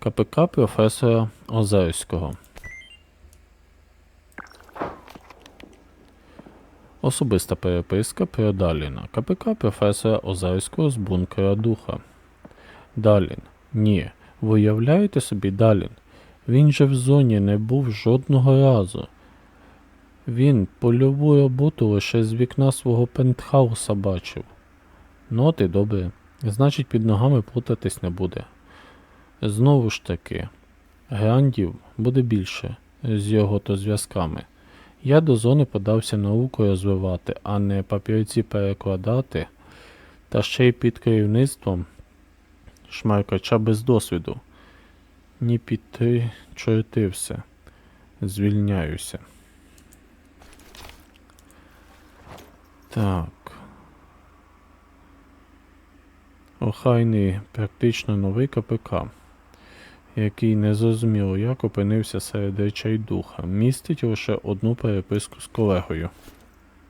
КПК професора Озерського. Особиста переписка про Даліна. КПК професора Озерського з бункера духа. Далін. Ні. Ви уявляєте собі Далін? Він же в зоні не був жодного разу. Він польову роботу лише з вікна свого пентхауса бачив. Ну, і добре. Значить, під ногами плутатись не буде. Знову ж таки, грандів буде більше з його то зв'язками. Я до зони подався науку розвивати, а не папірці перекладати, та ще й під керівництвом шмаркача без досвіду. Ні піти чорти все. Звільняюся. Так. Охайний, практично новий КПК, який незрозуміло як опинився серед речей духа, містить лише одну переписку з колегою.